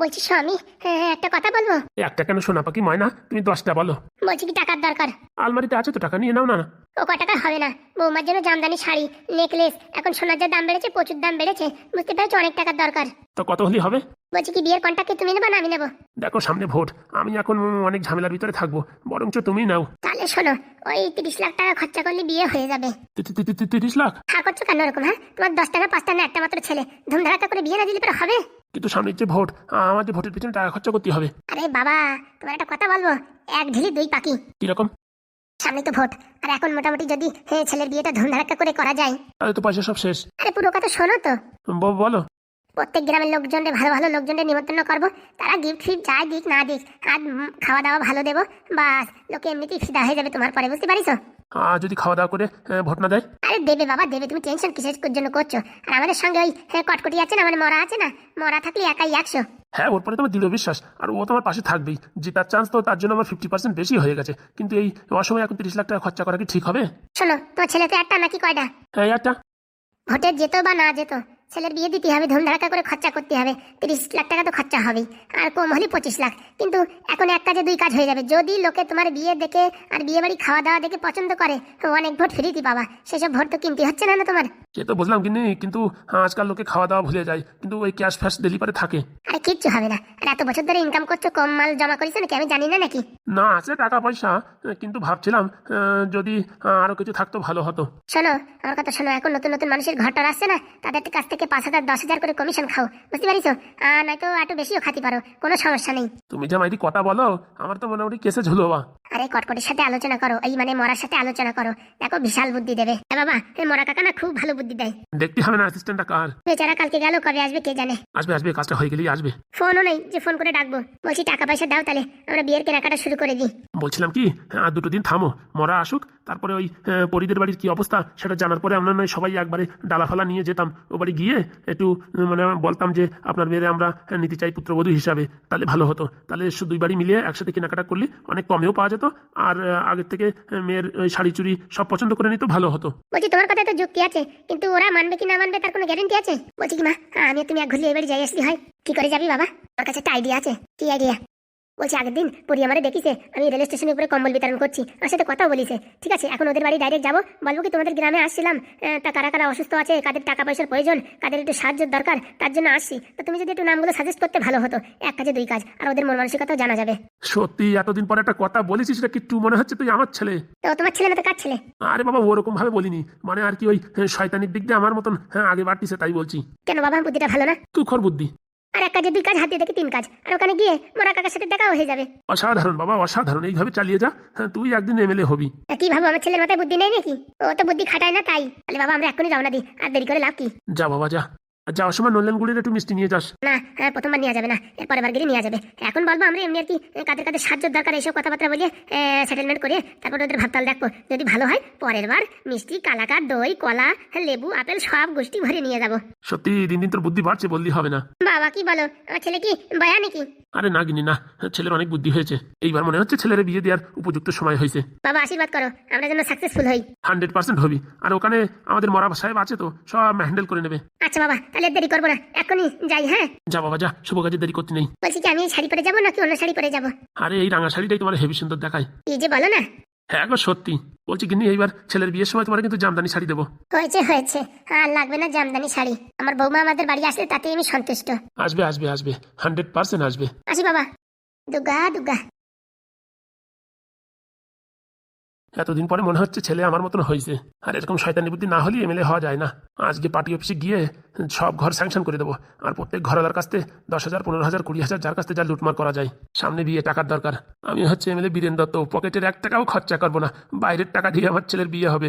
বলছি স্বামী হ্যাঁ, একটা কথা বলব? একটা কেন সোনা পাখি ময়না? তুমি দশটা বলো। বলছি কি টাকার দরকার? আলমারিতে আছে তো টাকা নিয়ে নাও না ও ক টাকা হবে না। বৌমার জন্য জামদানি শাড়ি নেকলেস এখন সোনার যা দাম বেড়েছে প্রচুর দাম বেড়েছে বুঝতে পেরেছ অনেক টাকার দরকার। তো কত হলে হবে? বলছি কি বিয়ের কন্টাক্ট তুমি নেব না আমি নেব? দেখো সামনে ভোট। আমি এখন অনেক ঝামেলার ভিতরে থাকব বরঞ্চ তুমি নাও। তাহলে শোনো ওই তিরিশ লাখ টাকা খরচা করলে বিয়ে হয়ে যাবে। তি- তি- তি- তি- তিরিশ লাখ? হা করছ কেন ওরকম হ্যাঁ? তোমার দশটা না পাঁচটা না একটা মাত্র ছেলে। ধুমধারাক্কা করে বিয়ে না দিলে পরে হবে? কিন্তু সামনে যে ভোট আমাদের ভোটের পিছনে টাকা খরচা করতে হবে। আরে বাবা তোমার একটা কথা বলব? এক ঢিলি দুই পাখি কীরকম সামনে তো ভোট আর এখন মোটামুটি যদি হ্যাঁ, ছেলের বিয়েটা ধুমধারাক্কা করে করা যায়। তাহলে তো পয়সা সব শেষ। আরে পুরো কথা শোনো তো। বলো। প্রত্যেক গ্রামের লোকজনদের ভালো ভালো লোকজনদের নিমন্ত্রণ করব। তারা গিফট ফিফট যাই দিক না দিক আর খাওয়া দাওয়া ভালো দেবো। বাস লোকে এমনিতেই ফিদা হয়ে যাবে তোমার পরে বুঝতে পারিস? আর যদি খাওয়া দাওয়া করে ভোট না দেয়? আরে দেবে বাবা দেবে। তুমি টেনশন কিসের জন্য করছ? আর আমাদের সঙ্গে ওই হ্যাঁ, কটকটি আছে না মানে মরা আছে না? মরা থাকলে একাই একশো। হ্যাঁ ওর পরে তোমার দৃঢ় বিশ্বাস। আর ও তোমার পাশে থাকবেই। জেতার চান্স তো তার জন্য আমার ফিফটি পার্সেন্ট বেশি হয়ে গেছে। কিন্তু এই অসময় এখন তিরিশ লাখ টাকা খরচা করা কি ঠিক হবে? শোনো তোমার ছেলে তো একটা নাকি কয়টা? হ্যাঁ একটা। ভোটে যেত বা না যেত? ছেলের বিয়ে দিতে হবে ধুমধারাক্কা করে খরচা করতে হবে। তিরিশ লাখ টাকা তো খরচা হবেই। আর কম হলে পঁচিশ লাখ। কিন্তু এখন এক কাজে দুই কাজ হয়ে যাবে। যদি লোকে তোমার বিয়ে দেখে আর বিয়ে বাড়ি খাওয়া দাওয়া দেখে পছন্দ করে অনেক ভোট ফ্রিতে পাবা। সেসব ভোট তো কিনতে হচ্ছে না না তোমার? সে তো বুঝলাম কিন্তু কিন্তু আজকাল লোকে খাওয়া দাওয়া ভুলে যায়। কিন্তু ওই ক্যাশ ফ্যাশ ডেলিভারি থাকে। আরে কিচ্ছু হবে না। আর এত বছর ধরে ইনকাম করছ কম মাল জমা করিস নাকি? আমি জানি না নাকি? না আছে টাকা পয়সা কিন্তু ভাবছিলাম যদি আরও কিছু থাকতো ভালো হতো। শোনো আমার কথা শোনো। এখন নতুন নতুন মানুষের ঘরটা আসছে না? তাদের কাছ থেকে পাঁচ হাজার দশ হাজার করে কমিশন খাও। বুঝতে পারিস আর নয়তো একটু বেশিও খাতে পারো। কোনো সমস্যা নেই। তুমি যে মাইরি কথা বলো আমার তো মোটামুটি কেসে ঝুলো বা। আরে কটকটির সাথে আলোচনা করো এই মানে মরার সাথে আলোচনা করো। দেখো বিশাল বুদ্ধি দেবে। হ্যাঁ বাবা এই মরা কাকা না খুব ভালো বুদ্ধি দেয়। দেখতে হবে না অ্যাসিস্ট্যান্টটা কার? বেচারা কালকে গেল কবে আসবে কে জানে? আসবে আসবে কাজটা হয়ে গেলেই আসবে। ফোনও নেই যে ফোন করে ডাকবো। বলছি টাকা পয়সা দাও তাহলে আমরা বিয়ের কেনাকাটা শুরু করে দিই। বলছিলাম কি আর দুটো দিন থামো মরা আসুক তারপরে ওই আহ, পরিদের বাড়ির কি অবস্থা সেটা জানার পরে আমরা নয় সবাই একবারে ডালা ফালা নিয়ে যেতাম ও বাড়ি গিয়ে একটু মানে বলতাম যে, আপনার মেয়েরে আমরা নিতে চাই পুত্রবধূ হিসাবে, তাহলে ভালো হতো। তাহলে দুই বাড়ি মিলিয়ে একসাথে কেনাকাটা করলে অনেক কমেও পাওয়া যেত। আর আগের থেকে মেয়ের শাড়ি চুড়ি সব পছন্দ করে নিত ভালো হতো। বলছি, তোমার কথা তো যুক্তি আছে, কিন্তু ওরা মানবে কি না মানবে তার কোনো গ্যারেন্টি আছে? বলছি, কি মা আমি তুমি এক ঘুরলে এবারে যাই আসলি হয়? কি করে যাবি বাবা? আমার কাছে একটা আইডিয়া আছে। কি আইডিয়া বলছি আগের দিন পরি আমারে দেখিছে আমি রেল স্টেশনের উপরে কম্বল বিতরণ করছি আমার সাথে কথা বলিছে। ঠিক আছে এখন ওদের বাড়ি ডাইরেক্ট যাব। বলব কি তোমাদের গ্রামে আসছিলাম তা কারা কারা অসুস্থ আছে কাদের টাকা পয়সার প্রয়োজন কাদের একটু সাহায্যের দরকার তার জন্য আসছি। তো তুমি যদি একটু নামগুলো সাজেস্ট করতে ভালো হতো এক কাজে দুই কাজ আর ওদের মন মানসিকতাও জানা যাবে। সত্যি এতদিন পরে একটা কথা বলেছিস সেটা কিট্টু মনে হচ্ছে তুই আমার ছেলে? তো তোমার ছেলে না তো কার ছেলে? আরে বাবা ওরকম ভাবে বলিনি। মানে আর কি ওই আহ, শয়তানির দিক দিয়ে আমার মতন হ্যাঁ আগে বাড়তিছে তাই বলছি। কেন বাবা বুদ্ধিটা ভালো না? তুই খর বুদ্ধি। আর এক কাজে দুই কাজ হাতে দেখে তিন কাজ। আর ওখানে গিয়ে মোরা কাকার সাথে দেখাও হয়ে যাবে। অসাধারণ বাবা অসাধারণ। এইভাবে চালিয়ে যা। হ্যাঁ তুই একদিন এমএলএ হবি। তা কি ভাবো আমার ছেলের মাথায় বুদ্ধি নেই নাকি? ও তো বুদ্ধি খাটায় না তাই। তাহলে বাবা আমরা এখনই রওনা দিই। আর দেরি করে লাভ কি? যা বাবা যা। আর যাওয়ার সময় নলেন গুড়ির একটু মিষ্টি নিয়ে যাস। না হ্যাঁ প্রথমবার নেওয়া যাবে না। এর পরের বার গেলে নেওয়া যাবে। এখন বলব আমরা এমনি আর কি কাদের কাদের সাহায্যের দরকার এইসব কথাবার্তা বলিয়ে সেটেলমেন্ট করে তারপর ওদের ভাবতাল দেখব। যদি ভালো হয় পরের বার মিষ্টি কালাকার দই কলা লেবু আপেল সব গোষ্ঠী ভরে নিয়ে যাব। সত্যি দিন দিন তোর বুদ্ধি বাড়ছে বললি হবে না। বাবা কি বলো? আমার ছেলে কি বয়া নাকি? আরে না গিনি না। ছেলের অনেক বুদ্ধি হয়েছে। এইবার মনে হচ্ছে ছেলের বিয়ে দেওয়ার উপযুক্ত সময় হয়েছে। বাবা আশীর্বাদ করো। আমরা যেন সাকসেসফুল হই। হান্ড্রেড পার্সেন্ট হবি। আর ওখানে আমাদের মরা সাহেব আছে তো সব হ্যান্ডেল করে নেবে। আচ্ছা বাবা তাহলে দেরি করব না। এখনই যাই হ্যাঁ? যা বাবা যা। শুভ কাজে দেরি করতে নেই। বলছি কি আমি এই শাড়ি পরে যাব নাকি অন্য শাড়ি পরে যাব? আরে এই রাঙা শাড়িটাই তোমার হেভি সুন্দর দেখায়। কি যে বলো না। হ্যাঁ গো সত্যি। বলছি কিন্তু এইবার ছেলের বিয়ের সময় তোমার কিন্তু জামদানি শাড়ি দেবো। হয়েছে হয়েছে। আর লাগবে না জামদানি শাড়ি। আমার বৌমা আমাদের বাড়ি আসলে তাতেই আমি সন্তুষ্ট। আসবে আসবে আসবে। হান্ড্রেড পার্সেন্ট আসবে। আসি বাবা। দুগা দুগা। এতদিন পরে মনে হচ্ছে ছেলে আমার মতন হয়েছে। আর এরকম শয়তানি বুদ্ধি না হলে এমএলএ হওয়া যায় না। আজকে পার্টি অফিসে গিয়ে সব ঘর স্যাংশন করে দেবো। আর প্রত্যেক ঘরওয়ালার কাছ থেকে দশ হাজার, পনেরো হাজার, কুড়ি হাজার, যার কাছ থেকে যা লুটমার করা যায়। সামনে বিয়ে টাকার দরকার। আমি হচ্ছে এমএলএ বীরেন দত্ত, পকেটের এক টাকাও খরচা করব না। বাইরের টাকা দিয়ে আমার ছেলের বিয়ে হবে।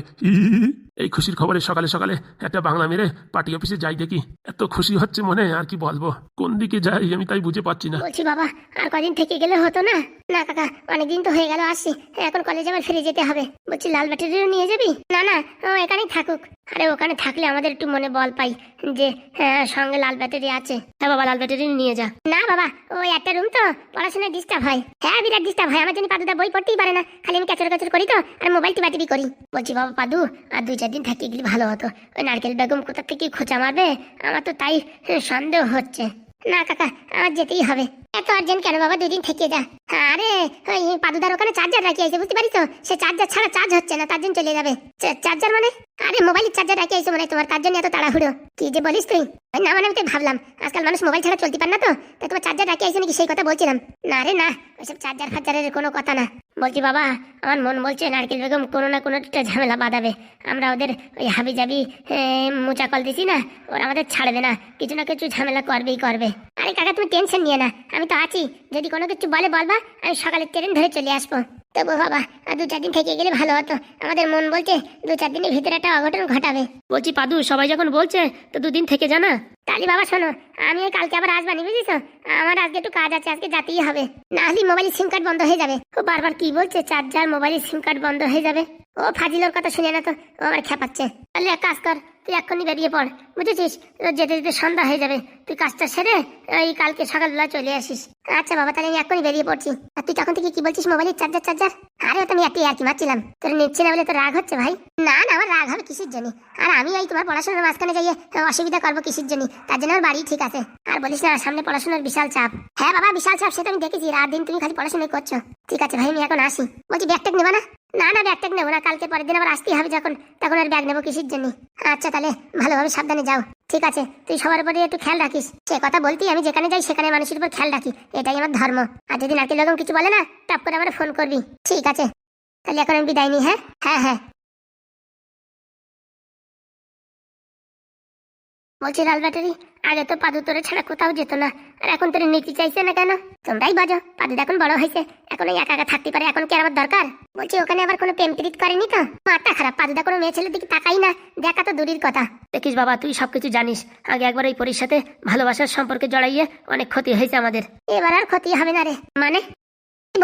এই খুশির খবরে সকালে সকালে একটা বাংলা মেরে পার্টি অফিসে যাই দেখি। এত খুশি হচ্ছে মনে, আর কি বলব? কোন দিকে যাই আমি তাই বুঝে পাচ্ছি না। বলছি বাবা, আর কদিন থেকে গেলে হতো না? না কাকা, অনেকদিন তো হয়ে গেল, আসছি। এখন কলেজে আবার ফিরে যেতে হবে। বলছি লাল ব্যাটারিও নিয়ে যাবি? না না, ও এখানেই থাকুক। আরে ওখানে থাকলে আমাদের একটু মনে বল পাই যে হ্যাঁ সঙ্গে লাল ব্যাটারি আছে। হ্যাঁ বাবা লাল ব্যাটারি নিয়ে যা। না বাবা ওই একটা রুম তো পড়াশোনায় ডিস্টার্ব হয়। হ্যাঁ বিরাট ডিস্টার্ব হয় আমার জন্য পাদুদা বই পড়তেই পারে না। খালি আমি ক্যাচর ক্যাচর করি তো আর মোবাইল টিপি করি। বলছি বাবা পাদু আর দুই চার দিন থাকি গেলে ভালো হতো। ওই নারকেল বেগম কোথা থেকে খোঁচা মারবে? আমার তো তাই হ্যাঁ, সন্দেহ হচ্ছে। না কাকা আমার যেতেই হবে। এত আর্জেন্ট কেন বাবা? দুদিন থেকে যা। আরে, ওই পাদুদার ওখানে চার্জার রাখি আছে, বুঝতে পারিস তো? সে চার্জার ছাড়া চার্জ হচ্ছে না, তার জন্য চলে যাবে। চার্জার মানে? আরে মোবাইলের চার্জার রাখি আছে মনে হয় তোমার, তার জন্য এত তাড়াহুড়ো। কি যে বলিস তুই? না মানে আমি ভাবলাম, আজকাল মানুষ মোবাইল ছাড়া চলতে পারে না তো? তাই তোমার চার্জার রাখি আছে নাকি? সেই কথা বলছিলাম। না রে, না, ওইসব চার্জার ফার্জারের কোনো কথা না। বলছি বাবা, আমার মন বলছে নারকেল বেগম কোনো না কোনো একটা ঝামেলা বাঁধাবে। আমরা ওদের ওই হাবি জাবি মোচা কল দিছি না, ওরা আমাদের ছাড়বে না। কিছু না কিছু ঝামেলা করবেই করবে। আরে কাকা, তুমি টেনশন নিয়ে না। আমি তো আছি। যদি কোনো কিছু বলে বলবা, আমি সকালে ট্রেন ধরে চলে আসব। তবু বাবা আর দু চার দিন থেকে গেলে ভালো হতো। আমাদের মন বলছে দু চার দিনের ভিতরে একটা অঘটন ঘটাবে। বলছি পাদু সবাই যখন বলছে তো দুদিন থেকে জানা? তালি বাবা শোনো আমি ওই কালকে আবার আসবানি বুঝিস আমার আজকে একটু কাজ আছে আজকে যেতেই হবে। না হলে মোবাইলের সিম কার্ড বন্ধ হয়ে যাবে। ও বারবার কি বলছে চার্জার মোবাইলের সিম কার্ড বন্ধ হয়ে যাবে। ও ফাজিলোর কথা শুনে না তো ও আমার খেপাচ্ছে। তাহলে এক কাজ কর তুই এক্ষুনি বেরিয়ে পড় বুঝেছিস? যেতে যেতে সন্ধ্যা হয়ে যাবে। তুই কাজটা সেরে এই কালকে সকালবেলা চলে আসিস। আচ্ছা বাবা তাহলে আমি এক্ষুনি বেরিয়ে পড়ছি। আর তুই তখন থেকে কি বলছিস মোবাইলের চার্জার চার্জার? আরে একটি আর কি মারছিলাম তোর নিচ্ছে না বলে রাগ হচ্ছে ভাই? না না, আমার রাগ হবে কিসের জন্য আর আমি এই তোমার পড়াশোনার মাঝখানে যাইয়ে অসুবিধা করব কিসের জন্য তার জন্য আমার বাড়ি ঠিক আছে। আর বলিস না সামনে পড়াশোনার বিশাল চাপ। হ্যাঁ বাবা, বিশাল চাপ আমি দেখেছি। রাত দিন তুমি খালি পড়াশোনাই করছ। ঠিক আছে ভাই, আমি এখন আসি। বলছি ব্যাগ ট্যাগ নেব না? না না ব্যাগ নেব না। কালকে পরের দিন আবার আসতেই হবে যখন, তখন আর ব্যাগ নেব কিসের জন্য আচ্ছা তাহলে, ভালোভাবে সাবধানে যাও। ঠিক আছে, তুই সবার উপরে একটু খেয়াল রাখিস। সে কথা বলতি আমি যেখানে যাই সেখানে মানুষের উপর খেয়াল রাখি, এটাই আমার ধর্ম। আর যদি নাকি লোকম কিছু বলে না তারপরে আমার ফোন করবি। ঠিক আছে। তাহলে এখন আমি বিদায় নিই হ্যাঁ? হ্যাঁ হ্যাঁ। বলছি লাল ব্যাটারি আগে তো পাদু তোরে ছাড়া কোথাও যেত না। আর এখন তোরে নিতে চাইছে না কেন? তোমরাই বাজো পাদু এখন বড় হয়েছে। এখন ওই একা একা থাকতে পারে এখন কি আর আমার দরকার? বলছি ওখানে আবার কোনো প্রেম প্রীত করেনি তো? মাথা খারাপ পাদুদা কোনো মেয়ে ছেলের দিকে তাকাই না। দেখা তো দূরের কথা। দেখিস বাবা তুই সবকিছু জানিস। আগে একবার ওই পরীর সাথে ভালোবাসার সম্পর্কে জড়াইয়ে অনেক ক্ষতি হয়েছে আমাদের। এবার আর ক্ষতি হবে না রে। মানে?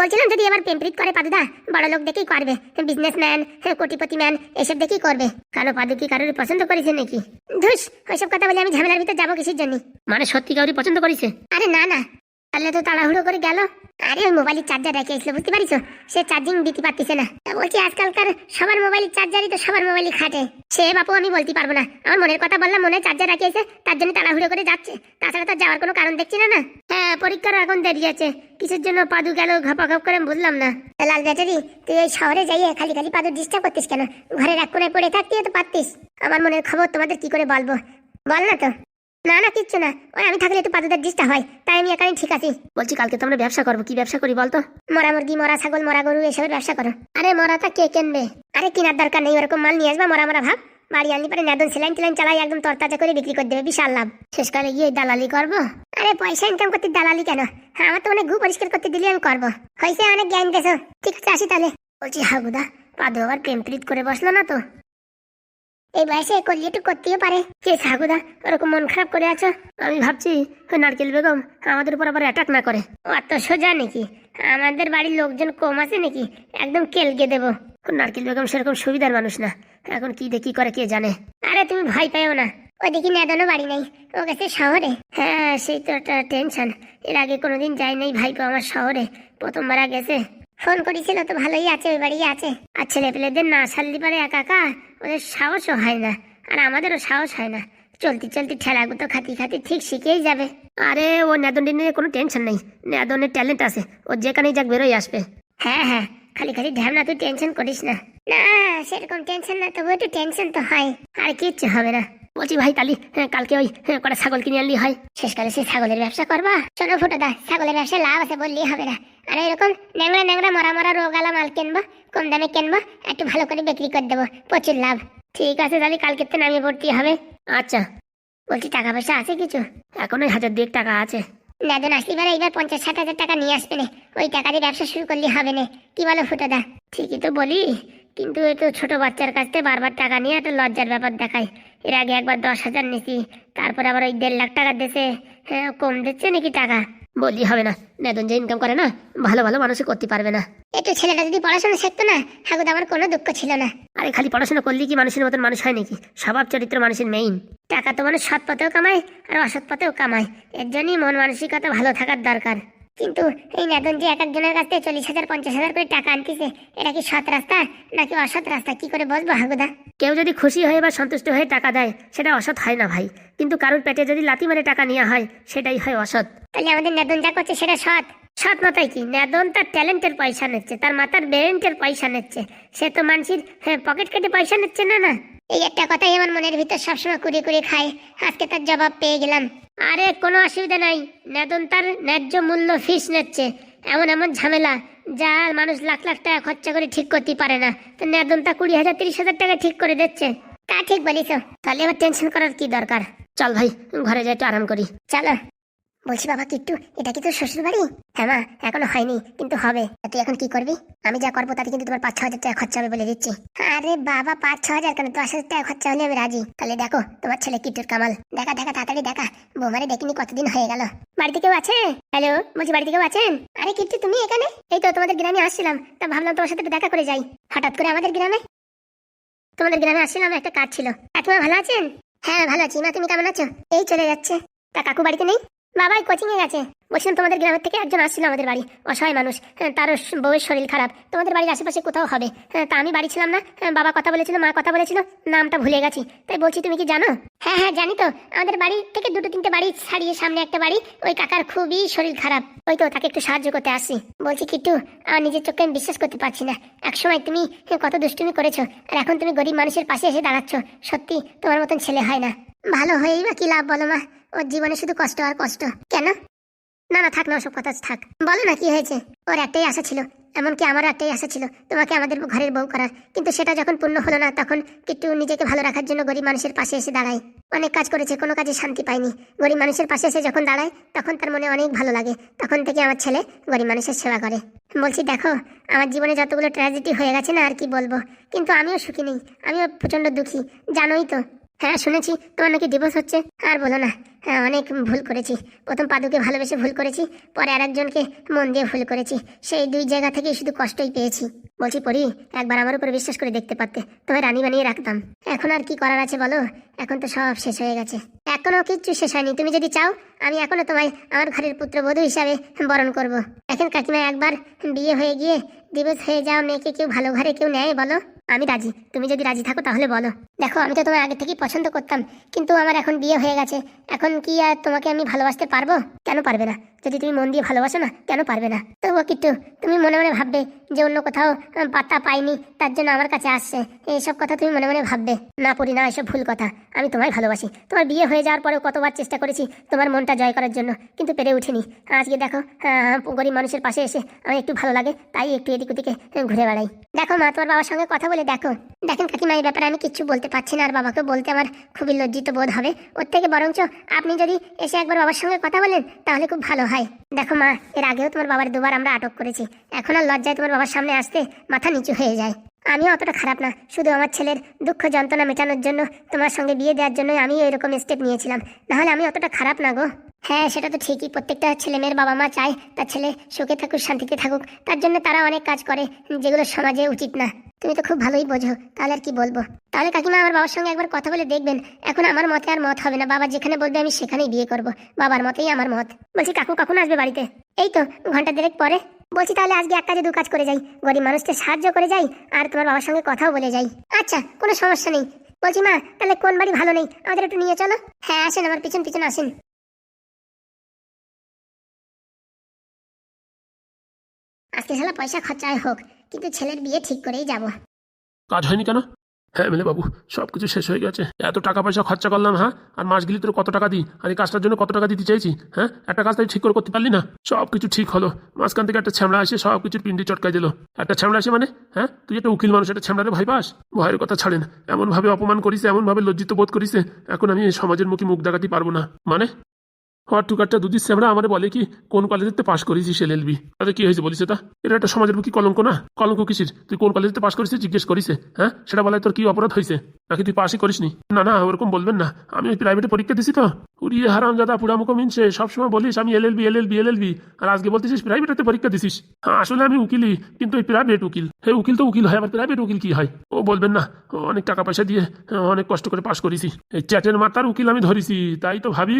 বলছিলাম যদি এবার পেম্প্রিট করে পাদুদা বড় লোক দেখেই করবে। বিজনেসম্যান কোটিপতি ম্যান এসব দেখেই করবে। কারও পাদু কি কারোর পছন্দ করেছে নাকি? ধুস ওইসব কথা বলে আমি ঝামেলার ভিতর যাব কিসের জন্য? মানে সত্যি কাউরি পছন্দ করেছে? আরে না না। তাহলে তো তাড়াহুড়ো করে গেল। আরে, ওই মোবাইলের চার্জার রেখে এসলো, বুঝতে পারিস সে চার্জিং দিতে পারতেছে না। বলছি, আজকালকার সবার মোবাইলের চার্জারই তো সবার মোবাইলই খাটে। সে বাপু, আমি বলতে পারব না। আমার মনের কথা বললাম, মনে চার্জার রাখি এসে তার জন্য তাড়াহুড়ো করে যাচ্ছে। তাছাড়া তো যাওয়ার কোনো কারণ দেখছি না না? হ্যাঁ পরীক্ষার এখন দেরি আছে। কিসের জন্য পাদু গেল, ঘপা, ঘপ করে বুঝলাম না। লাল ব্যাটারি, তুই এই শহরে যাইয়ে খালি খালি পাদু ডিস্টার্ব করতিস কেন? ঘরের এক কোণে পড়ে থাকতে তো পারতিস। আমার মনের খবর তোমাদের কি করে বলব? বল না তো। না না কিচ্ছু না। ওই আমি থাকলে একটু পাদুদের ডিস্টার্ব হয়। তাই আমি এখানে ঠিক আছি। বলছি কালকে তো আমরা ব্যবসা করব। কি ব্যবসা করি বলতো? মরা মুরগি মরা ছাগল মরা গরু এসবের ব্যবসা করো। আরে মরাটা কে কিনবে? আরে কেনার দরকার নেই। ওরকম মাল নিয়ে আসবা মরা মরা ভাব। বাড়ি আনলি পরে নেদন সেলাইন টেলাইন চালাই একদম তরতাজা করে বিক্রি করে দেবে। বিশাল লাভ। শেষকালে গিয়ে দালালি করব? আরে পয়সা ইনকাম করতে দালালি কেন? হ্যাঁ আমার তো অনেক গু পরিষ্কার করতে দিলে আমি করব। হয়েছে অনেক জ্ঞান দেছো ঠিক আছে আসি তাহলে। বলছি হাগুদা পাদু আবার প্রেম প্রীত করে বসল না তো? এই বয়সে করলে একটু করতেও পারে। কে সাগুদা ওরকম মন খারাপ করে আছো? আমি ভাবছি ওই নারকেল বেগম আমাদের উপর আবার অ্যাটাক না করে। অত সোজা নাকি? আমাদের বাড়ির লোকজন কম আছে নাকি? একদম কেলকে দেবো। ও নারকেল বেগম সেরকম সুবিধার মানুষ না। এখন কি দেখি করে কে জানে? আরে তুমি ভয় পাইও না। ওদিকে নেদনও বাড়ি নাই। ও গেছে শহরে। হ্যাঁ সেই তো একটা টেনশন এর আগে কোনোদিন যাই নাই ভাইপো আমার শহরে। প্রথমবার গেছে। ফোন করেছিল তো ভালোই আছে ওই বাড়ি আছে। আর ছেলে পেলেদের না ছাড়লি পারে একা একা? ওদের সাহসও হয় না আর আমাদেরও সাহস হয় না। চলতে চলতি ঠেলাগুতো খাতি খাতি ঠিক শিখেই যাবে। আরে ও নেদন নিয়ে কোনো টেনশন নেই। নেদনের ট্যালেন্ট আছে ও যেখানেই যাক বেরোই আসবে। হ্যাঁ হ্যাঁ খালি খালি ঢ্যামনা তুই টেনশন করিস না। না সেরকম টেনশন না তবু একটু টেনশন তো হয় আর কিচ্ছু হবে না। বলছি ভাই তালি হ্যাঁ, কালকে ওই হ্যাঁ, কটা ছাগল কিনে আনলি হয়। শেষকালে সে ছাগলের ব্যবসা করবা? শোনো ফুটো দা ছাগলের ব্যবসা লাভ আছে বললেই হবে না। আর এরকম ন্যাংরা ন্যাংরা মরা মরা রোগালা মাল কিনবো কম দামে কিনবো একটু ভালো করে বিক্রি করে দেবো প্রচুর লাভ। ঠিক আছে তাহলে কালকে তো নামিয়ে ভর্তি হবে। আচ্ছা। বলছি টাকা পয়সা আছে কিছু? এখন ওই হাজার দুয়েক টাকা আছে। নেদন আসলি এইবার পঞ্চাশ ষাট হাজার টাকা নিয়ে আসবে না। ওই টাকা দিয়ে ব্যবসা শুরু করলে হবে না। কি বলো ফুটো দা? ঠিকই তো বলি কিন্তু এই তো ছোট বাচ্চার কাছ থেকে বারবার টাকা নিয়ে একটা লজ্জার ব্যাপার দেখায়। এর আগে একবার দশ হাজার নিছি, তারপর আবার ওই দেড় লাখ টাকা দিছে। হ্যাঁ কম দিচ্ছে নাকি টাকা? বললি হবে না। নেদন যে ইনকাম করে না, ভালো ভালো মানুষই করতে পারবে না। একটু ছেলেটা যদি পড়াশোনা শিখতো না ঠাকুর আমার কোনো দুঃখ ছিল না। আরে খালি পড়াশোনা করলে কি মানুষের মতন মানুষ হয় নাকি? স্বভাব চরিত্র মানুষের মেইন টাকা তো মানুষ সৎ পথেও কামায় আর অসৎ পথেও কামায়। এর জন্যই মন মানসিকতা ভালো থাকার দরকার। কিন্তু এই নেদন যে এক একজনের কাছ থেকে চল্লিশ হাজার পঞ্চাশ হাজার করে টাকা আনতেছে এটা কি সৎ রাস্তা নাকি অসৎ রাস্তা? কি করে বসবো হাগুদা? কেউ যদি খুশি হয়ে বা সন্তুষ্ট হয়ে টাকা দেয় সেটা অসৎ হয় না ভাই। কিন্তু কারোর পেটে যদি লাথি মেরে টাকা নেওয়া হয় সেটাই হয় অসৎ। তাহলে আমাদের নেদন যা করছে সেটা সৎ? সৎ মাথায় কি? নেদন তার ট্যালেন্টের পয়সা নিচ্ছে তার মাথার ব্রেন্টের পয়সা নিচ্ছে। সে তো মানুষের হ্যাঁ, পকেট কেটে পয়সা নিচ্ছে না না? এই একটা কথাই আমার মনের ভিতর সবসময় কুড়ি কুড়ে খায়। আজকে তার জবাব পেয়ে গেলাম। আরে কোনো অসুবিধা নাই। নেদন তার ন্যায্য মূল্য ফিস নিচ্ছে। এমন এমন ঝামেলা যা মানুষ লাখ লাখ টাকা খরচা করে ঠিক করতে পারে না। তো নেদন তা কুড়ি হাজার তিরিশ হাজার টাকা ঠিক করে দিচ্ছে। তা ঠিক বলিস। তাহলে এবার টেনশন করার কি দরকার? চল ভাই ঘরে যাই একটু আরাম করি। চলো। বলছি বাবা, কিট্টু, এটা কি তোর শ্বশুর বাড়ি হ্যাঁ মা, এখনও হয়নি, কিন্তু হবে। তুই এখন কি করবি? আমি যা করব তাতে কিন্তু তোমার পাঁচ ছ হাজার টাকা খরচা হবে বলে দিচ্ছি। আরে বাবা, পাঁচ ছ হাজার কেন? দশ হাজার টাকা খরচা হলে আমি রাজি। তাহলে দেখো, তোমার ছেলে কিট্টুর কামাল। দেখা দেখা, তাড়াতাড়ি দেখা। বৌমারে দেখিনি, কতদিন হয়ে গেল। বাড়িতে কেউ আছে? হ্যালো, বলছি বাড়িতে কেউ আছেন? আরে কিট্টু, তুমি এখানে? এই তো, তোমাদের গ্রামে আসছিলাম। তা ভাবলাম তোমার সাথে দেখা করে যাই। হঠাৎ করে আমাদের গ্রামে? তোমাদের গ্রামে আসছিলাম, একটা কাজ ছিল। কাকিমা ভালো আছেন? হ্যাঁ ভালো আছি। মা, তুমি কেমন আছো? এই চলে যাচ্ছে। তা কাকু বাড়িতে নেই? বাবাই কোচিং এ গেছে। বলছিলাম তোমাদের গ্রামের থেকে একজন আসছিল আমাদের বাড়ি। অসহায় মানুষ। হ্যাঁ, তারও স- বউয়ের শরীর খারাপ। তোমাদের বাড়ির আশেপাশে কোথাও হবে? হ্যাঁ, তা আমি বাড়ি ছিলাম না। হ্যাঁ, বাবা কথা বলেছিল মা কথা বলেছিল নামটা ভুলে গেছি। তাই বলছি তুমি কি জানো? হ্যাঁ হ্যাঁ জানি তো। আমাদের বাড়ি থেকে দুটো তিনটে বাড়ি ছাড়িয়ে সামনে একটা বাড়ি। ওই কাকার খুবই শরীর খারাপ। ওই তো তাকে একটু সাহায্য করতে আসছি। বলছি কিট্টু আমার নিজের চোখকে আমি বিশ্বাস করতে পারছি না। একসময় তুমি কত দুষ্টুমি করেছ আর এখন তুমি গরিব মানুষের পাশে এসে দাঁড়াচ্ছ। সত্যি তোমার মতন ছেলে হয় না। ভালো হয়েই বা কি লাভ বলো মা? ওর জীবনে শুধু কষ্ট আর কষ্ট। কেন? না না, থাক না, ওসব কথা থাক। বলো না কি হয়েছে? ওর একটাই আশা ছিল, এমনকি আমারও একটাই আশা ছিল, তোমাকে আমাদের ঘরের বউ করার। কিন্তু সেটা যখন পূর্ণ হলো না, তখন কিট্টু নিজেকে ভালো রাখার জন্য গরিব মানুষের পাশে এসে দাঁড়ায়। অনেক কাজ করেছে, কোনো কাজে শান্তি পায়নি। গরিব মানুষের পাশে এসে যখন দাঁড়ায়, তখন তার মনে অনেক ভালো লাগে। তখন থেকে আমার ছেলে গরিব মানুষের সেবা করে। বলছি, দেখো, আমার জীবনে যতগুলো ট্র্যাজেডি হয়ে গেছে না, আর কি বলব? কিন্তু আমিও সুখী নেই, আমিও প্রচণ্ড দুঃখী। জানোই তো হ্যাঁ শুনেছি। তোমার নাকি ডিভোর্স হচ্ছে। আর বলো না হ্যাঁ অনেক ভুল করেছি। প্রথম পাদুকে ভালোবেসে ভুল করেছি, পরে আরেকজনকে মন দিয়ে ভুল করেছি। সেই দুই জায়গা থেকে শুধু কষ্টই পেয়েছি। বলছি, পরি, একবার আমার উপর বিশ্বাস করে দেখতে পারতে। তোমায় রানী বানিয়ে রাখতাম। এখন আর কি করার আছে বলো? এখন তো সব শেষ হয়ে গেছে। এখনও কিচ্ছু শেষ হয়নি। তুমি যদি চাও, আমি এখনও তোমায় আমার ঘরের পুত্রবধূ হিসাবে বরণ করব। এখন কাকিমা, একবার বিয়ে হয়ে গিয়ে ডিভোর্স হয়ে যাওয়া মেয়েকে কেউ ভালো ঘরে কেউ নেয় বলো? আমি রাজি। তুমি যদি রাজি থাকো তাহলে বলো। দেখো, আমি তো তোমার আগে থেকেই পছন্দ করতাম, কিন্তু আমার এখন বিয়ে হয়ে গেছে। এখন কি আর তোমাকে আমি ভালোবাসতে পারব? কেন পারবে না? যদি তুমি মন দিয়ে ভালোবাসো না, কেন পারবে না? তবুও কিট্টু তুমি মনে মনে ভাববে যে অন্য কোথাও পাত্তা পাইনি, তার জন্য আমার কাছে আসছে। এইসব কথা তুমি মনে মনে ভাববে। না, পড়ি না, এসব ভুল কথা। আমি তোমায় ভালোবাসি। তোমার বিয়ে হয়ে যাওয়ার পরেও কতবার চেষ্টা করেছি তোমার মনটা জয় করার জন্য, কিন্তু পেরে উঠিনি। আজকে দেখো গরিব মানুষের পাশে এসে আমার একটু ভালো লাগে, তাই একটু এদিক ওদিকে ঘুরে বেড়াই। দেখো মা, তোমার বাবার সঙ্গে কথা বলে দেখো। দেখেন কাকিমা, এই ব্যাপারে আমি কিচ্ছু বলতে পারছি না, আর বাবাকে বলতে আমার খুবই লজ্জিত বোধ হবে। ওর থেকে বরঞ্চ আপনি যদি এসে একবার বাবার সঙ্গে কথা বলেন, তাহলে খুব ভালো হয়। দেখো মা, এর আগেও তোমার বাবার দুবার আমরা আটক করেছি। এখন আর লজ্জায় তোমার বাবার সামনে আসতে মাথা নিচু হয়ে যায়। আমিও অতটা খারাপ না। শুধু আমার ছেলের দুঃখ যন্ত্রণা মেটানোর জন্য তোমার সঙ্গে বিয়ে দেওয়ার জন্য আমি এরকম স্টেপ নিয়েছিলাম। নাহলে আমি অতটা খারাপ না গো। হ্যাঁ সেটা তো ঠিকই। প্রত্যেকটা ছেলে মেয়ের বাবা মা চায় তার ছেলে সুখে থাকুক, শান্তিতে থাকুক। তার জন্য তারা অনেক কাজ করে, যেগুলো সমাজে উচিত না। তুমি তো খুব ভালোই বোঝো, তাহলে আর কি বলব? তাহলে কাকিমা আমার বাবার সঙ্গে একবার কথা বলে দেখবেন। এখন আমার মতে আর মত হবে না। বাবা যেখানে বলবে আমি সেখানেই বিয়ে করব। বাবার মতেই আমার মত। বলছি, কাকু কখন আসবে বাড়িতে? এই তো, ঘণ্টা দেড়েক পরে। বলছি তাহলে আজকে এক কাজে দু কাজ করে যাই। গরিব মানুষকে সাহায্য করে যাই আর তোমার বাবার সঙ্গে কথাও বলে যাই। আচ্ছা কোনো সমস্যা নেই। বলছি মা, তাহলে কোন বাড়ি ভালো নেই? আমাদের একটু নিয়ে চলো। হ্যাঁ আসেন, আমার পিছন পিছন আসেন। আজকে শালা পয়সা খরচায় হোক, কিন্তু ছেলের বিয়ে ঠিক করেই যাব। কাজ হয়নি কেন? হ্যাঁ এমএলএ বাবু সব কিছু শেষ হয়ে গেছে। এত টাকা পয়সা খরচা করলাম হ্যাঁ? আর মাস গেলি তোর কত টাকা দিই? আর এই কাজটার জন্য কত টাকা দিতে চাইছি? হ্যাঁ? একটা কাজ তাই ঠিক করে করতে পারলি না? সব কিছু ঠিক হলো। মাঝখান থেকে একটা ছ্যামড়া আসে সব কিছুর পিন্ডি চটকাই দিল। একটা ছ্যামড়া আসে মানে? হ্যাঁ? তুই একটা উকিল মানুষ, একটা ছ্যামড়ারে ভয় পাস? ভয়ের কথা ছাড়েন এমনভাবে অপমান করিস, এমনভাবে লজ্জিত বোধ করিস এখন আমি এই সমাজের মুখে মুখ দেখাতে পারব না। মানে? হওয়ার টুকারটা দুদিন শ্যামরা আমার বলে কি, কোন কলেজেতে পাশ করেছিস এলএলবি তাতে কি হয়েছে বলিস তা এটা একটা সমাজের বুকি কলঙ্ক না। কলঙ্ক কিসির? তুই কোন কলেজেতে পাশ করেছিস জিজ্ঞেস করিস হ্যাঁ? সেটা বলে তোর কি অপরাধ হয়েছে? নাকি তুই পাশই করিসনি? না না, ওরকম বলবেন না। আমি ওই প্রাইভেটে পরীক্ষা দিছি তো। উড়িয়ে হারাম দাদা পুরামুখ মিনছে, সবসময় বলিস, আমি এলএলবি এলএলবি এলএলবি আর আজকে বলতেছিস প্রাইভেটেতে পরীক্ষা দিছিস। হ্যাঁ আসলে আমি উকিলই, কিন্তু ওই প্রাইভেট উকিল। হে উকিল তো উকিল হয়, আবার প্রাইভেট উকিল কি হয়? ও বলবেন না। অনেক টাকা পয়সা দিয়ে, অনেক কষ্ট করে পাশ করেছি। এই চ্যাটের মাতার উকিল আমি ধরেছি, তাই তো ভাবি,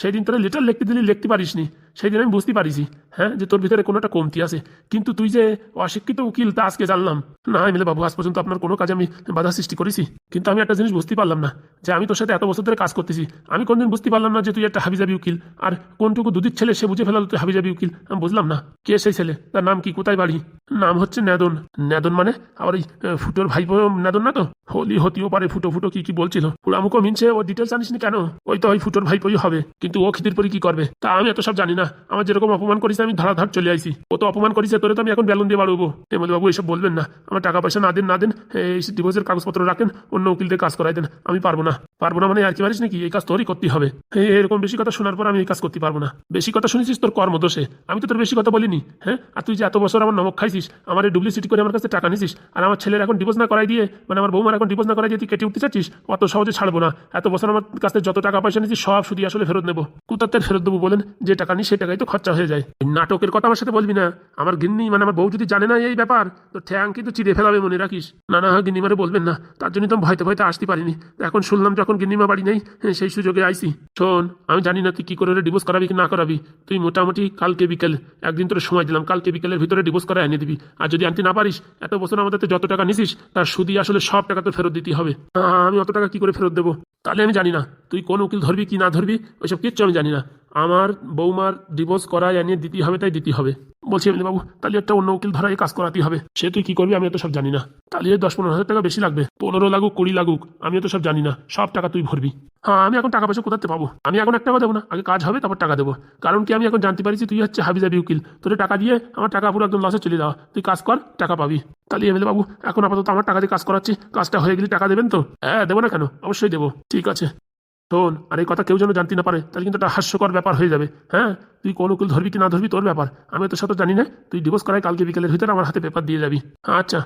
সেদিন তোরা লেটার লিখতে দিলি লিখতে পারিসনি। সেই দিন আমি বুঝতে পারিছি হ্যাঁ যে তোর ভিতরে কোনো একটা কমতি আছে। কিন্তু তুই যে অশিক্ষিত উকিল তা আজকে জানলাম। না এমএলএ বাবু আজ পর্যন্ত আপনার কোনো কাজে আমি বাধা সৃষ্টি করেছি। কিন্তু আমি একটা জিনিস বুঝতে পারলাম না যে আমি তোর সাথে এত বছর ধরে কাজ করতেছি। আমি কোনদিন বুঝতে পারলাম না যে তুই একটা হাবিজাবি উকিল। আর কোনটুকু দুদির ছেলে সে বুঝে ফেলালো তুই হাবিজাবি উকিল। আমি বুঝলাম না কে সেই ছেলে? তার নাম কি? কোথায় বাড়ি? নাম হচ্ছে নেদন। নেদন মানে? আবার আহ, ফুটোর ভাইপো নেদন না তো? হোলি হতেও পারে ফুটো ফুটো কি কি বলছিল। পুরামুখো মিনছে ও ডিটেলস জানিস নি কেন? ওই তো ওই ফুটোর ভাইপোই হবে। কিন্তু ও খিদির পরে কি করবে? তা আমি এত সব জানি না। আমার যেরকম অপমান করিস, আমি ধরাধর চলে আইছি। ও তো অপমান করিস তোরে তো আমি এখন বেলুন দিয়ে বাড়বো। বাবু এসব বলবেন না। আমার টাকা পয়সা না দেন না দেন এই ডিভোর্সের কাগজপত্র রাখেন, অন্য উকিলদের কাজ করাই দেন। আমি পারব না। পারব না মানে আর কি পারিস নাকি? এই কাজ তোরই করতে হবে। এরকম বেশি কথা শোনার পর আমি এই কাজ করতে পারব না। বেশি কথা শুনেছিস তোর কর্মদোষে আমি তো তোর বেশি কথা বলিনি হ্যাঁ? আর তুই যে এত বছর আমার নমক খাইছিস, আমার এই ডুপ্লিসিটি করে আমার কাছে টাকা নিছিস, আর আমার ছেলের এখন ডিভোর্স না করাই দিয়ে মানে আমার বৌমার এখন ডিভোর্স না করাই দিয়ে তুই কেটে উঠতে চাচ্ছিস, অত সহজে ছাড়বো না। এত বছর আমার কাছে যত টাকা পয়সা নিয়েছি সব শুধু আসলে ফেরত নেব। কোথার ফেরত দেবো বলেন যে টাকা নিই সেই টাকাই তো খরচা হয়ে যায়। নাটকের কথা আমার সাথে বলবি না। আমার গিন্নি মানে আমার বউ যদি জানে না এই ব্যাপার তো ঠ্যাং কিন্তু চিড়ে ফেলাবে মনে রাখিস। না না হয় গিন্নিমারে বলবেন না। তার জন্য তো আমি ভয়তে ভয়তে আসতে পারিনি। এখন শুনলাম যখন গিন্নিমা বাড়ি নেই হ্যাঁ, সেই সুযোগে আইসি। শোন আমি জানি না তুই কী করে ডিভোর্স করাবি কি না করাবি। তুই মোটামুটি কালকে বিকেল একদিন তোর সময় দিলাম কালকে বিকেলের ভিতরে ডিভোর্স করে এনে দিবি। আর যদি আনতে না পারিস এত বছর আমাদের যত টাকা নিছিস তার সুদি আসলে সব টাকা তো ফেরত দিতে হবে। আমি অত টাকা কি করে ফেরত দেবো? তাহলে আমি জানি না তুই কোন উকিল ধরবি কি না ধরবি ওইসব কিচ্ছু আমি জানি না। আমার বৌমার ডিভোর্স করায় এনে দিতে হবে, তাই দিতে হবে। বলছি বাবু, তাহলে একটা অন্য উকিল ধরা কাজ করাতে হবে। সে তুই কি করবি আমি এত সব জানি না। তাহলে দশ পনেরো হাজার টাকা বেশি লাগবে। পনেরো লাগুক, কুড়ি লাগুক আমি তো সব জানি না। সব টাকা তুই ভরবি। হ্যাঁ আমি এখন টাকা পয়সা কোথাতে পাবো? আমি এখন এক টাকা দেবো না। আগে কাজ হবে, তারপর টাকা দেবো। কারণ কি, আমি এখন জানতে পারছি, তুই হচ্ছে হাবি হাবিজাবি উকিল। তোর টাকা দিয়ে আমার টাকা পুরো একদম লসে চলে যাওয়া। তুই কাজ কর, টাকা পাবি। তাহলে এমএলএ বাবু, এখন আপাতত আমার টাকা দিয়ে কাজ করাচ্ছি। কাজটা হয়ে গেলে টাকা দেবেন তো? হ্যাঁ দেবো না কেন? অবশ্যই দেবো। ঠিক আছে। শোন, আর এই কথা কেউ যেন জানতে না পারে, তাহলে কিন্তু একটা হাস্যকর ব্যাপার হয়ে যাবে। হ্যাঁ? তুই কোন উকিল ধরবি কি না ধরবি তোর ব্যাপার। আমি তোর সাথে জানি না। তুই ডিভোর্স করাই কালকে বিকেলের ভিতরে আমার হাতে পেপার দিয়ে যাবি। আচ্ছা।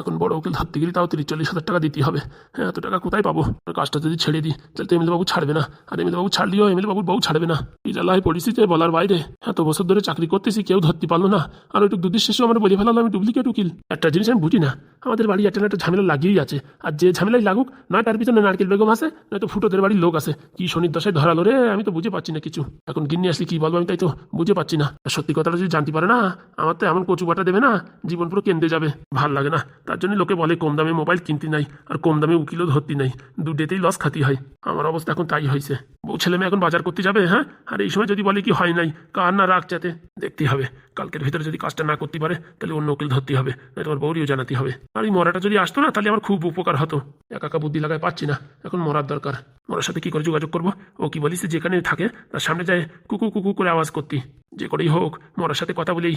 এখন বড় উকিল ধরতে গেলে তাও তিরিশ চল্লিশ হাজার টাকা দিতে হবে। হ্যাঁ এত টাকা কোথায় পাবো? কাজটা যদি ছেড়ে দিই, তাহলে তো এমএলএ বাবু ছাড়বে না। আর এমএলএ বাবু ছাড়লেও এমএলএ বাবুর বউ ছাড়বে না। এই জ্বালায় যে বলার বাইরে? এত বছর ধরে চাকরি করতেছি, কেউ ধরতে পারল না। আর ওইটুকু দুদিন শেষে আমার বলে ফেলালো আমি ডুপ্লিকেট উকিল। একটা জিনিস আমি বুঝি না। আমাদের বাড়ি একটা একটা ঝামেলা লাগিয়েই আছে। আর যে ঝামেলাই লাগুক, না তার পিছনে নারকেল বেগম আছে নয়তো ফুটোদের বাড়ির লোক আছে। কি শনির দশায় ধরালো রে, আমি তো বুঝে পাচ্ছি না কিছু। এখন গিন্নি আসলে কি বলব আমি তাই তো বুঝে পাচ্ছি না। সত্যি কথাটা যদি জানতে পারে না, আমার তো এমন কচু বাটা দেবে না, জীবন পুরো কেন্দ্রে যাবে। ভালো লাগে না। তার জন্য লোকে বলে, কম দামে মোবাইল কিনতে নাই, আর কম দামে উকিলও ধরতে নাই। দুটেতেই লস খাতি হয়। আমার অবস্থা এখন তাই হয়েছে। বউ ছেলে মেয়ে এখন বাজার করতে যাবে হ্যাঁ? আর এই সময় যদি বলে কি হয় নাই, কার না রাগ যাতে দেখতে হবে। কালকের ভিতরে যদি কাজটা না করতে পারে, তাহলে অন্য উকিল ধরতে হবে নয় তোমার বউরিও জানাতে হবে। আর এই মরাটা যদি আসতো না, তাহলে আমার খুব উপকার হতো। একা একা বুদ্ধি লাগায় পাচ্ছি না। এখন মরার দরকার। মরার সাথে কি করে যোগাযোগ করব? ও কি বলিস যেখানে থাকে, তার সামনে যায়, কুকু কুকু করে আওয়াজ করতি। যে করেই হোক, মরার সাথে কথা বলেই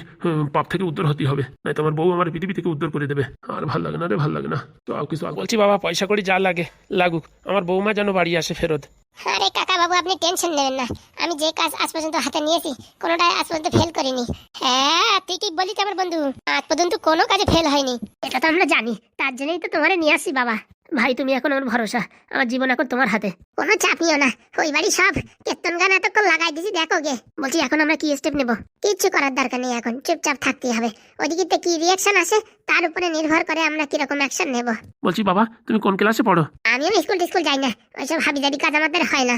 পাপ থেকে উদ্ধার হতে হবে। নাই তোমার বউ আমার পৃথিবী থেকে উদ্ধার করে দেবে। আর ভালো লাগে না রে, ভালো লাগে না। তো আর কিছু বলছি বাবা, পয়সা করি যা লাগে, লাগুক। আমার বৌমা যেন বাড়ি আসে ফেরত। আরে কাকা বাবু, আপনি টেনশন নেবেন না। আমি যে কাজ আজ পর্যন্ত হাতে নিয়েছি, কোনোটাই আজ পর্যন্ত ফেল করিনি। হ্যাঁ তুই ঠিক বলিস আমার বন্ধু? আজ পর্যন্ত কোনো কাজে ফেল হয়নি। এটা তো আমরা জানি, তার জন্যই তো তোমারে নিয়ে আসি বাবা। ভাই, তুমি এখন আমার ভরসা, আমার জীবন এখন তোমার হাতে। কোনো চাপ নিও না, ওই বাড়ি সব কীর্তন গান এতক্ষণ লাগাই দিছি দেখো গে। বলছি এখন আমরা কি স্টেপ নেব? কিচ্ছু করার দরকার নেই এখন, চুপচাপ থাকতে হবে। ওদিকে তো কি রিয়াকশন আসে, তার উপরে নির্ভর করে আমরা কীরকম অ্যাকশন নেব। বলছি বাবা, তুমি কোন ক্লাসে পড়ো? আমিও স্কুল টিস্কুল যাই না। ওইসব হাবিজাবি কাজ আমাদের হয় না।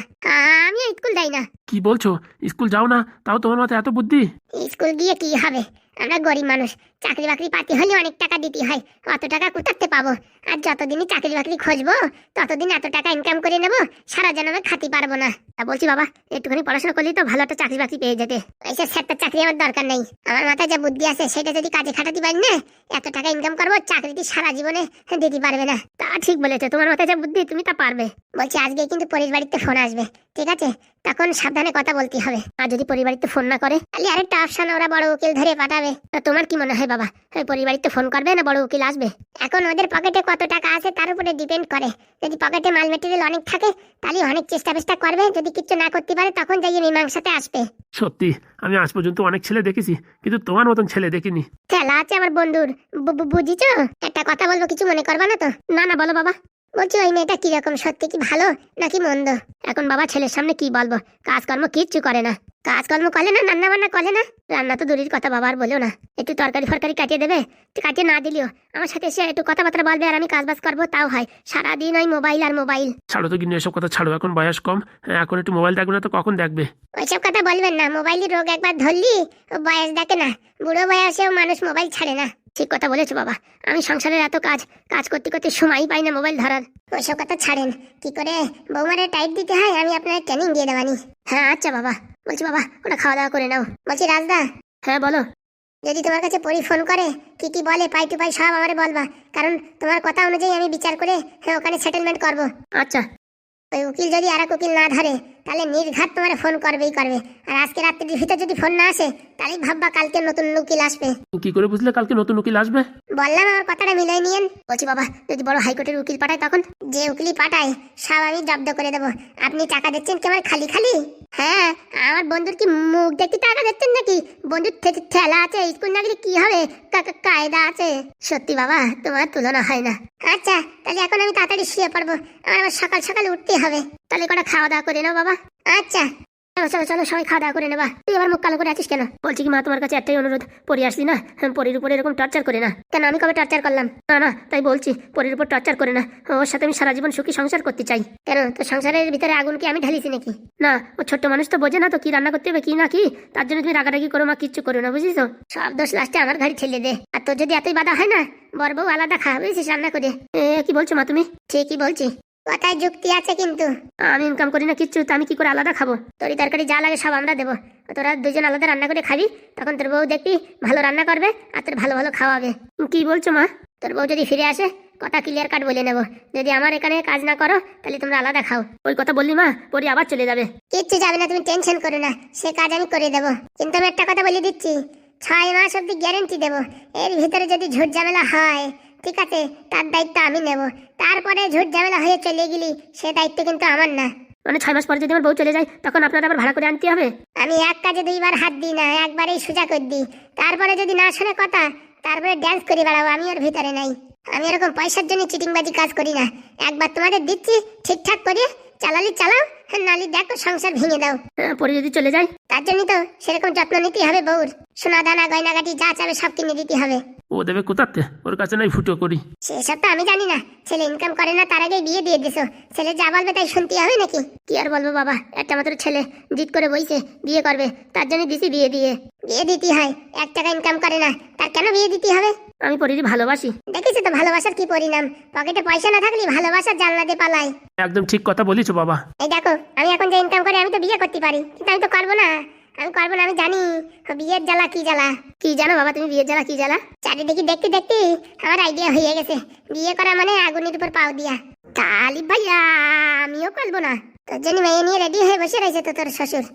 আমি স্কুল যাই না। কি বলছো? স্কুল যাও না তাও তোমার মাথায় এত বুদ্ধি? স্কুল গিয়ে কি হবে? আমরা গরিব মানুষ, চাকরি বাকরি পাতি হলে অনেক টাকা দিতে হয়, অত টাকা কোথাতে পাবো? আর যতদিনই চাকরি বাকরি খুঁজবো, ততদিন এত টাকা ইনকাম করে নেব, সারা জন্মে খাতি পারব না। তা বলছি বাবা, একটুখানি পড়াশোনা করলেই তো ভালো একটা চাকরি বাকরি পেয়ে যেতে। ওইসব সেক্টর চাকরি আমার দরকার নেই। আমার মাথায় যে বুদ্ধি আছে, সেটা যদি কাজে খাটাতে পারি না, এত টাকা ইনকাম করব, চাকরিটি সারা জীবনে দিতে পারবে না। তা ঠিক বলেছ, তোমার মাথায় যা বুদ্ধি, তুমি তা পারবে। বলছি আজকে কিন্তু পরের বাড়িতে ফোন আসবে, ঠিক আছে? তখন সাবধানে কথা বলতে হবে। আর যদি পরিবারিতে ফোন না করে খালি আরেকটা অপশন ওরা বড় উকিল ধরে পাঠাবে। তা তোমার কি মনে হয় বাবা? পরিবারিতে ফোন করবে না বড় উকিল আসবে। এখন ওদের পকেটে কত টাকা আছে তার উপরে ডিপেন্ড করে। যদি পকেটে মাল মেটেরিয়াল অনেক থাকে তাহলে অনেক চেষ্টা চেষ্টা করবে। যদি কিছু না করতে পারে তখন যাই মীমাংসাতে আসবে। সত্যি আমি আজ পর্যন্ত অনেক ছেলে দেখেছি কিন্তু তোমার মতন ছেলে দেখিনি। খেলা আছে আমার বন্ধুর। বুঝিছো একটা কথা বলব কিছু মনে করবা না তো? না না বলো বাবা। বলছি ওই মেয়েটা কীরকম সত্যি কি ভালো নাকি মন্দ? এখন বাবা ছেলের সামনে কি বলব? কাজকর্ম কিচ্ছু করে না। কাজকর্ম করে না রান্না বান্না করে না? রান্না তো দূরের কথা বাবার বলেও না। একটু তরকারি ফরকারি কাটিয়ে দেবে? কাটিয়ে না দিলেও? আমার সাথে এসে একটু কথাবার্তা বলবে আর আমি কাজ বাজ করব তাও হয়। সারাদিন ওই মোবাইল আর মোবাইল। ছাড়ো তো কিন্তু এসব কথা ছাড়ো এখন বয়স কম। হ্যাঁ, এখন একটু মোবাইল দেখবে না তো কখন দেখবে? ওইসব কথা বলবেন না মোবাইলের রোগ একবার ধরলি ও বয়স দেখে না। বুড়ো বয়সেও মানুষ মোবাইল ছাড়ে না। ঠিক কথা বলেছ বাবা। আমি সংসারের এত কাজ কাজ করতে করতে সময় পাই না মোবাইল ধরার। ওইসব কথা ছাড়েন। কি করে? বৌমারে টাইট দিতে হয় আমি আপনার ট্রেনিং দিয়ে দেবানি হ্যাঁ আচ্ছা বাবা। বলছি বাবা ওটা খাওয়া দাওয়া করে নাও। বলছি রাজদা। হ্যাঁ বলো। যদি তোমার কাছে পরি ফোন করে কি কি বলে পাই টু পাই সব আমারে বলবা। কারণ তোমার কথা অনুযায়ী আমি বিচার করে হ্যাঁ, ওখানে সেটেলমেন্ট করব। আচ্ছা। ওই উকিল যদি আর এক উকিল না ধরে তাহলে নির্ঘাত তোমার ফোন করবেই করবে। আর আজকে রাত্রির ভিতর যদি ফোন না আসে তাহলে ভাববা কালকে নতুন উকিল আসবে। কি করে বুঝলে কালকে নতুন উকিল আসবে? বললাম আমার কথাটা মিলাই নিয়েন। বলছি বাবা যদি বড় হাইকোর্টের উকিল পাঠায় তখন? যে উকিলই পাঠায় সব আমি জব্দ করে দেবো। আপনি টাকা দিচ্ছেন কেমন খালি খালি? হ্যাঁ আমার বন্ধুর কি মুখ দেখতে টাকা দিচ্ছেন নাকি? বন্ধুর ঠেলা আছে, স্কুল না গেলে কি হবে? কায়দা আছে। সত্যি বাবা, তোমার তুলনা হয় না। আচ্ছা তাহলে এখন আমি তাড়াতাড়ি শুয়ে পড়ব। আমার সকাল সকাল উঠতে হবে। তাহলে কটা খাওয়া দাওয়া করে নাও বাবা। আচ্ছা। চলো চলো চলো, সবাই খাওয়া দাওয়া করে নেবা। তুই আবার মুখ কালো করে আছিস কেন? বলছি কি, মা, তোমার কাছে একটাই অনুরোধ, পরি আসলি না? পরির উপরে এরকম টর্চার করে না। কেন, আমি কবে টর্চার করলাম? না না, তাই বলছি, পরির উপর টর্চার করে না। ওর সাথে আমি সারা জীবন সুখী সংসার করতে চাই। কেন তো সংসারের ভিতরে আগুন কি আমি ঢালিছি নাকি? না, ও ছোট্ট মানুষ তো বোঝে না তো কি রান্না করতে হবে, কি না কি? তার জন্য তুমি রাগারাগি করো, মা, কিচ্ছু করো না বুঝিস তো? সব দোষ লাস্টে আমার ঘাড়ি ঠেলে দে। আর তোর যদি এতই বাধা হয় না, বর বউ আলাদা খা, বুঝেছিস রান্না করে? কি বলছো মা তুমি? ঠিকই বলছি। কথায় যুক্তি আছে কিন্তু। আমি ইনকাম করি না কিচ্ছু তো আমি কি করে আলাদা খাব? তরি তরকারি যা লাগে সব আমরা দেবো। তোরা দুজন আলাদা রান্না করে খাবি তখন তোর বউ দেখবি ভালো রান্না করবে আর তোর ভালো ভালো খাওয়াবে। কি বলছো মা? তোর বউ যদি ফিরে আসে কথা ক্লিয়ার কাট বলে নেব। যদি আমার এখানে কাজ না করো তাহলে তোমরা আলাদা খাও। ওই কথা বললি মা পরি আবার চলে যাবে। কিচ্ছু যাবে না তুমি টেনশন করো না। সে কাজ আমি করে দেবো। কিন্তু আমি একটা কথা বলে দিচ্ছি ছয় মাস অব্দি গ্যারেন্টি দেবো। এর ভিতরে যদি ঝুট ঝামেলা হয় ঠিক আছে তার দায়িত্ব আমি নেব। তারপরে ঝুট ঝামেলা হয়ে চলে গেলি সে দায়িত্ব কিন্তু আমার না। মানে ছয় মাস পরে যদি আমার বউ চলে যায় তখন আপনার আবার ভাড়া করে আনতে হবে? আমি এক কাজে দুইবার হাত দিই না একবারেই সোজা করে দিই। তারপরে যদি না শোনে কথা তারপরে ড্যান্স করে বেড়াবো আমি ওর ভিতরে নাই। আমি এরকম পয়সার জন্য চিটিংবাজি কাজ করি না। একবার তোমাদের দিচ্ছি ঠিকঠাক করে চালালি চালাও নালি দেখো সংসার ভেঙে দাও। হ্যাঁ, পরে যদি চলে যায়। তার জন্যই তো সেরকম যত্ন নিতে হবে বউর। সোনা দানা গয়নাগাটি যা চাবে সব কিনে দিতে হবে। ও দেবে কোথাতে ওর কাছে নাই ফুটো করি। সেসব তো আমি জানি না। ছেলে ইনকাম করে না তার আগে বিয়ে দিয়ে দিছো। ছেলে যা বলবে তাই শুনতে হবে নাকি? কি আর বলব বাবা একটা মাত্র ছেলে জিদ করে বইছে বিয়ে করবে তার জন্য দিছি বিয়ে দিয়ে। বিয়ে দিতে হয় এক টাকা ইনকাম করে না তার কেন বিয়ে দিতে হবে? আমি পরিদি ভালোবাসি। দেখেছি তো ভালোবাসার কি পরিণাম? পকেটে পয়সা না থাকলে ভালোবাসার জানলা দিয়ে পালাই একদম ঠিক কথা বলিছো বাবা। এই দেখো আমি এখন যে ইনকাম করি আমি তো বিয়ে করতে পারি কিন্তু আমি তো করব না। আমি করব না আমি জানি। বিয়ের জ্বালা, কি জ্বালা? কি জানো বাবা, তুমি বিয়ের জ্বালা, কি জ্বালা? চারিদিকে দেখতে দেখতে আমার আইডিয়া হয়ে গেছে। বিয়ে করা মানে আগুনের উপর পাও দিয়া। তালি ভাইয়া, আমিও করব না। তোর জন্য মেয়ে নিয়ে রেডি হয়ে বসে রয়েছে তো তোর শ্বশুর।